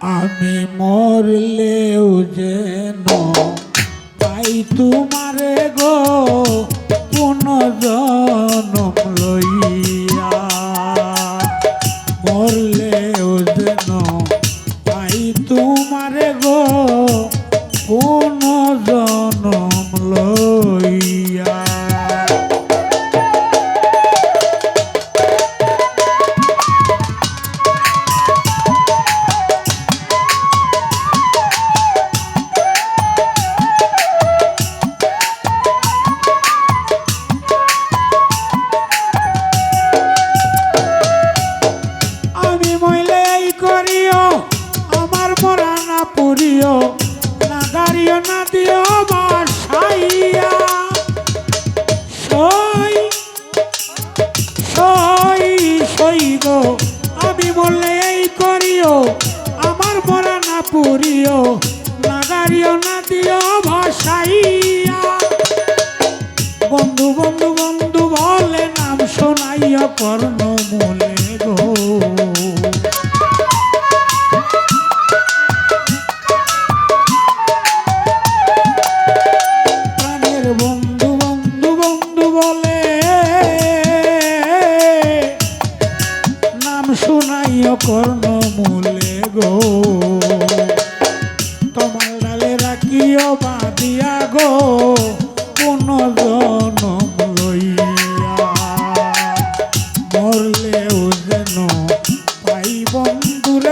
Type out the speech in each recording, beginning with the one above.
আমি মরলেও যেন পাই তোমারে গো পুনর্জনম লইয়া। মরলেও দিও ভাসাইয়া বন্ধু বন্ধু বন্ধু বলে নাম শোনাইয়া কর্ণ মূলে গো বন্ধু বন্ধু বন্ধু বলে নাম কর্ণ মূলে গো।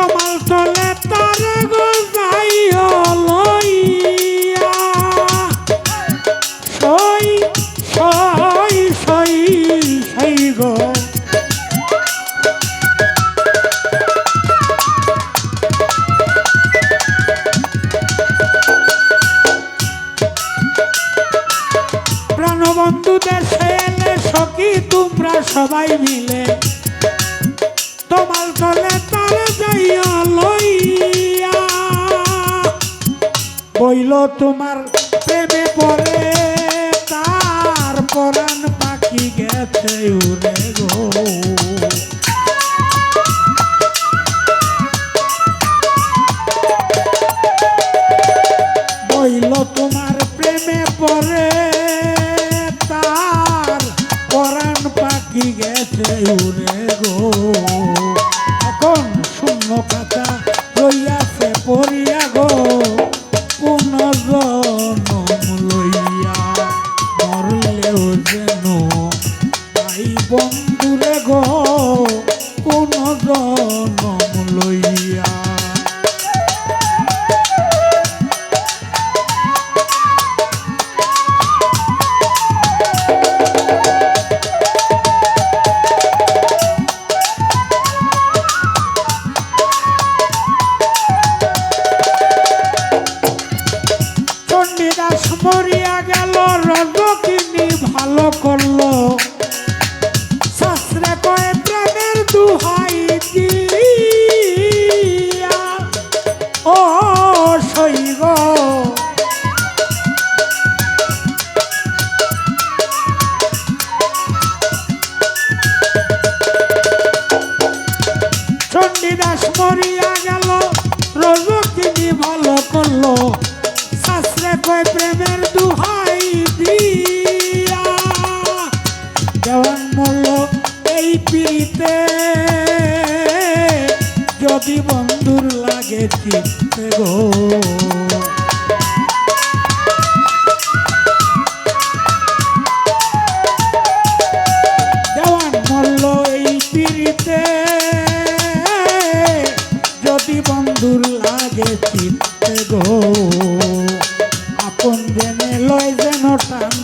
তোমার তলে তার গোজাই লইয়া। সখী তোমরা সবাই মিলে তোমার চলে তার যাইয়া লইয়া। বইল তোমার প্রেমে পড়ে, তার পরাণ পাখি গেছে উড়ে গো। চিত্তে গো। দেওয়ান মূল্য এই পিড়িতে যদি বন্ধুর গো। আপন জেনে লয় যেন টান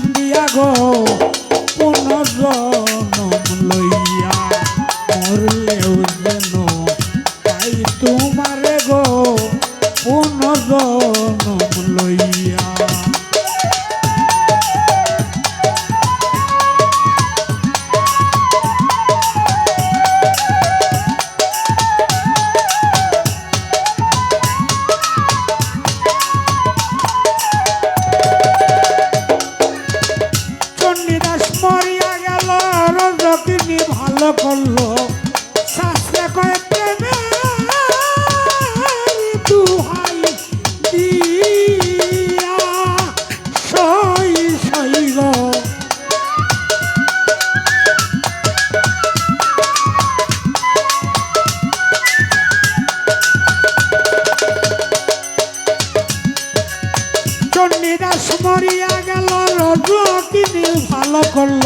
করল। শাস্ত্রে কয়ে প্রেমে দুহাই দিয়া সই সইল। ভালো করল।